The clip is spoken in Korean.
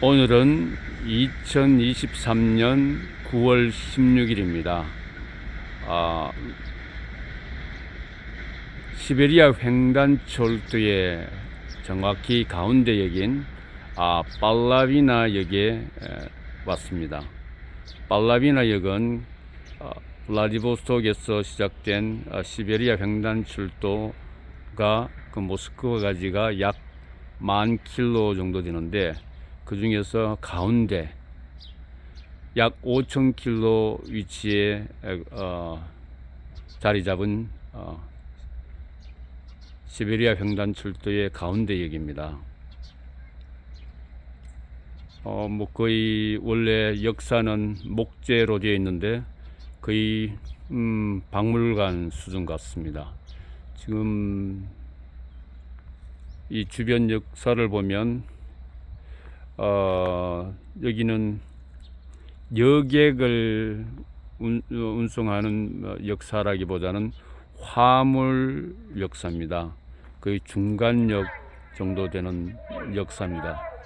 오늘은 2023년 9월 16일입니다. 아, 시베리아 횡단철도의 정확히 가운데 역인 아, 팔라비나 역에 에, 왔습니다. 팔라비나 역은 어, 블라디보스톡에서 시작된 어, 시베리아 횡단철도가 그 모스크바까지가 약 만 킬로 정도 되는데 그 중에서 가운데 약 5천 킬로 위치에 에, 어, 자리 잡은 어, 시베리아 횡단철도의 가운데 역입니다. 어, 뭐 거의 원래 역사는 목재로 되어 있는데 거의 음, 박물관 수준 같습니다. 지금 이 주변 역사를 보면 어, 여기는 여객을 운, 운송하는 어, 역사라기보다는 화물 역사입니다. 거의 중간역 정도 되는 역사입니다.